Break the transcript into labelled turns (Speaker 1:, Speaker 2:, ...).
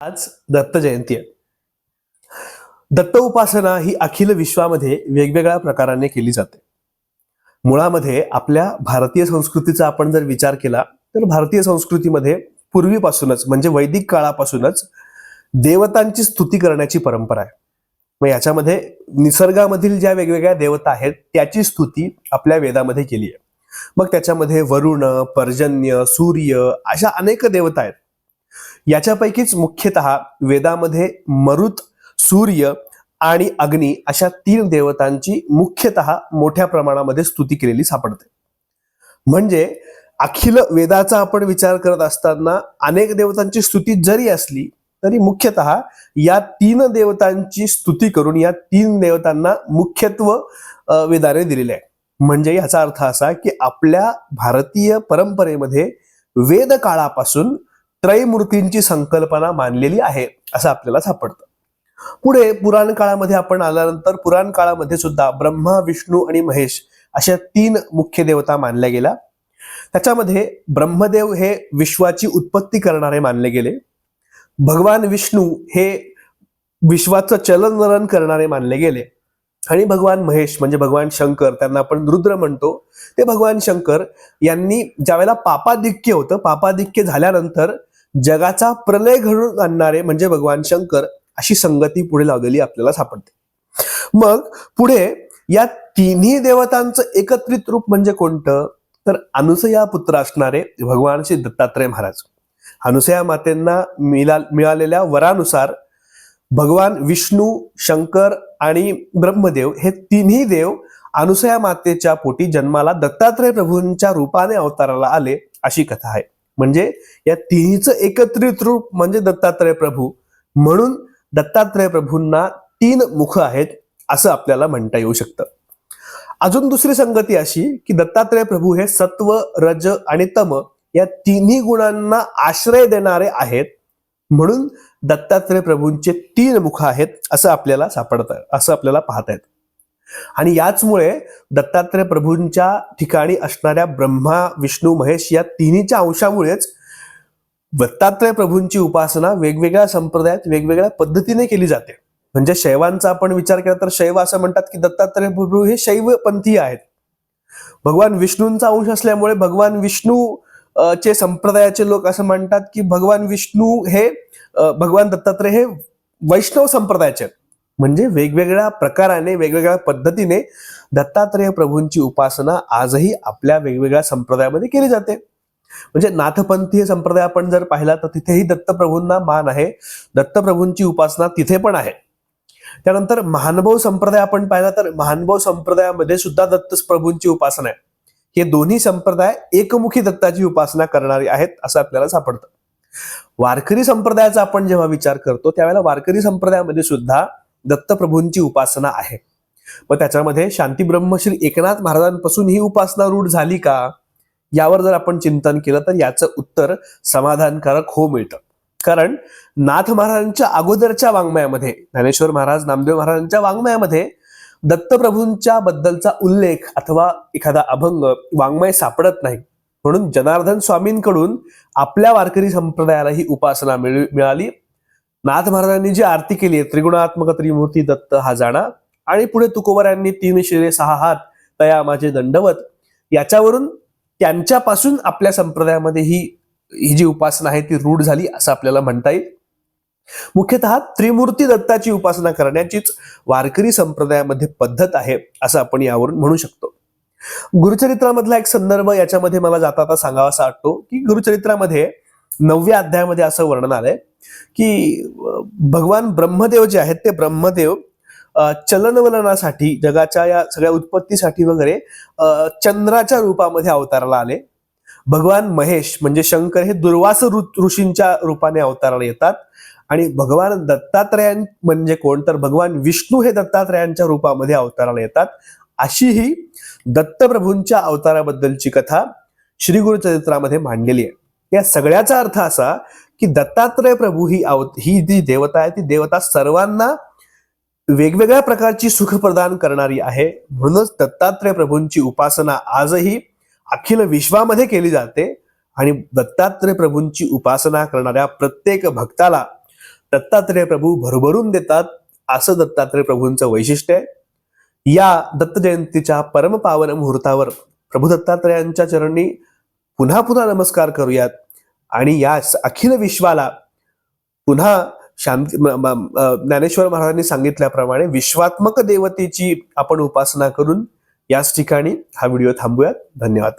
Speaker 1: आज दत्त जयंती आहे. दत्त उपासना ही अखिल विश्वामध्ये वेगवेगळ्या प्रकाराने केली जाते. मुळामध्ये आपल्या भारतीय संस्कृतीचा आपण जर विचार केला तर भारतीय संस्कृतीमध्ये पूर्वीपासूनच म्हणजे वैदिक काळापासूनच देवतांची स्तुती करण्याची परंपरा आहे. मग याच्यामध्ये निसर्गामधील ज्या वेगवेगळ्या देवता आहेत त्याची स्तुती आपल्या वेदामध्ये केली आहे. मग त्याच्यामध्ये वरुण पर्जन्य सूर्य अशा अनेक देवता आहेत. याच्यापैकीच मुख्यतः वेदामध्ये मरुत सूर्य आणि अग्नी अशा तीन देवतांची मुख्यतः मोठ्या प्रमाणामध्ये स्तुती केलेली सापडते. म्हणजे अखिल वेदाचा आपण विचार करत असताना अनेक देवतांची स्तुती जरी असली तरी मुख्यतः या तीन देवतांची स्तुती करून या तीन देवतांना मुख्यत्व वेदाने दिलेले आहे. म्हणजे याचा अर्थ असा की आपल्या भारतीय परंपरेमध्ये वेद काळापासून त्रयमूर्तींची संकल्पना मानलेली आहे असं आपल्याला सापडतं. पुढे पुराण काळामध्ये आपण आल्यानंतर पुराण काळामध्ये सुद्धा ब्रह्मा विष्णू आणि महेश अशा तीन मुख्य देवता मानल्या गेल्या. त्याच्यामध्ये ब्रह्मदेव हे विश्वाची उत्पत्ती करणारे मानले गेले. भगवान विष्णू हे विश्वाचं चलनवलन करणारे मानले गेले. आणि भगवान महेश म्हणजे भगवान शंकर त्यांना आपण रुद्र म्हणतो. ते भगवान शंकर यांनी ज्यावेळेला पापाधिक्य होतं पापाधिक्य झाल्यानंतर जगाचा प्रलय घडून आणणारे म्हणजे भगवान शंकर अशी संगती पुढे लावलेली आपल्याला सापडते. मग पुढे या तिन्ही देवतांचं एकत्रित रूप म्हणजे कोणतं? तर अनुसया पुत्र असणारे भगवान श्री दत्तात्रय महाराज. अनुसया मातेंना मिला मिळालेल्या वरानुसार भगवान विष्णू शंकर आणि ब्रह्मदेव हे तिन्ही देव अनुसया मातेच्या पोटी जन्माला दत्तात्रय प्रभूंच्या रूपाने अवताराला आले अशी कथा आहे. म्हणजे या तिन्हीचं एकत्रित रूप म्हणजे दत्तात्रय प्रभू. म्हणून दत्तात्रय प्रभूंना तीन मुख आहेत असं आपल्याला म्हणता येऊ शकतं. अजून दुसरी संगती अशी की दत्तात्रय प्रभू हे सत्व रज आणि तम या तिन्ही गुणांना आश्रय देणारे आहेत. म्हणून दत्तात्रय प्रभूंचे तीन मुख आहेत असं आपल्याला सापडत असं आपल्याला पाहता येतं. आणि याचमुळे दत्तात्रय प्रभूंच्या ठिकाणी असणाऱ्या ब्रह्मा विष्णू महेश या तिन्हीच्या अंशामुळेच दत्तात्रय प्रभूंची उपासना वेगवेगळ्या संप्रदायात वेगवेगळ्या पद्धतीने केली जाते. म्हणजे शैवांचा आपण विचार केला तर शैव असं म्हणतात की दत्तात्रय प्रभू हे शैवपंथी आहेत. भगवान विष्णूंचा अंश असल्यामुळे भगवान विष्णू चे संप्रदायाचे लोक असं म्हणतात की भगवान विष्णू हे भगवान दत्तात्रय हे वैष्णव संप्रदायाचे आहेत. म्हणजे वेगवेगळ्या प्रकाराने वेगवेगळ्या पद्धतीने दत्तात्रय प्रभूंची उपासना आजही आपल्या वेगवेगळ्या संप्रदायामध्ये केली जाते. म्हणजे नाथपंथीय संप्रदाय आपण जर पाहिला तर तिथेही दत्तप्रभूंना मान आहे. दत्तप्रभूंची उपासना तिथे पण आहे. त्यानंतर महानुभव संप्रदाय आपण पाहिला तर महानुभव संप्रदायामध्ये सुद्धा दत्त प्रभूंची उपासना आहे. हे दोन्ही संप्रदाय एकमुखी दत्ताची उपासना करणारे आहेत असं आपल्याला सापडतं. वारकरी संप्रदायाचा आपण जेव्हा विचार करतो त्यावेळेला वारकरी संप्रदायामध्ये सुद्धा दत्तप्रभूंची उपासना आहे. मग त्याच्यामध्ये शांती ब्रह्मश्री एकनाथ महाराजांपासून ही उपासना रूढ झाली का? यावर जर आपण चिंतन केलं तर याचं उत्तर समाधानकारक हो मिळतं. कारण नाथ महाराजांच्या अगोदरच्या वाङ्मयामध्ये ज्ञानेश्वर महाराज नामदेव महाराजांच्या वाङ्मयामध्ये दत्तप्रभूंच्या बद्दलचा उल्लेख अथवा एखादा अभंग वाङ्मय सापडत नाही. म्हणून जनार्दन स्वामींकडून आपल्या वारकरी संप्रदायाला ही उपासना मिळाली. नाथ महाराजांनी जी आरती केली आहे त्रिगुणात्मक त्रिमूर्ती दत्त हा जाणा. आणि पुढे तुकोबऱ्यांनी तीन शिरे सहा हात तया माझे दंडवत. याच्यावरून त्यांच्यापासून आपल्या संप्रदायामध्ये ही ही जी उपासना आहे ती रूढ झाली असं आपल्याला म्हणता येईल. मुख्यतः त्रिमूर्ती दत्ताची उपासना करण्याचीच वारकरी संप्रदायामध्ये पद्धत आहे असं आपण यावरून म्हणू शकतो. गुरुचरित्रामधला एक संदर्भ याच्यामध्ये मला जाता जाता सांगावासा वाटतो की गुरुचरित्रामध्ये नवव्या अध्यायामध्ये असं वर्णन आलंय की भगवान ब्रह्मदेव जे आहेत ते ब्रह्मदेव चलनवलनासाठी जगाच्या या सगळ्या उत्पत्तीसाठी वगैरे चंद्राच्या रूपामध्ये अवताराला आले. भगवान महेश म्हणजे शंकर हे दुर्वास ऋ- ऋषींच्या रूपाने अवताराला येतात. आणि भगवान दत्तात्रयां म्हणजे कोण? तर भगवान विष्णू हे दत्तात्रयांच्या रूपामध्ये अवताराला येतात. अशी ही दत्तप्रभूंच्या अवताराबद्दलची कथा श्री गुरुचरित्रामध्ये मांडलेली आहे. या सगळ्याचा अर्थ असा की दत्तात्रय प्रभू ही अव ही जी देवता आहे ती देवता सर्वांना वेगवेगळ्या प्रकारची सुख प्रदान करणारी आहे. म्हणूनच दत्तात्रय प्रभूंची उपासना आजही अखिल विश्वामध्ये केली जाते आणि दत्तात्रय प्रभूंची उपासना करणाऱ्या प्रत्येक भक्ताला दत्तात्रेय प्रभू भरभरून देतात असं दत्तात्रेय प्रभूंचं वैशिष्ट्य आहे. या दत्त जयंतीच्या परमपावन मुहूर्तावर प्रभू दत्तात्रयांच्या चरणी पुन्हा पुन्हा नमस्कार करूयात. आणि या अखिल विश्वाला पुन्हा शांती ज्ञानेश्वर महाराजांनी सांगितल्याप्रमाणे विश्वात्मक देवतेची आपण उपासना करून याच ठिकाणी हा व्हिडिओ थांबूयात. धन्यवाद.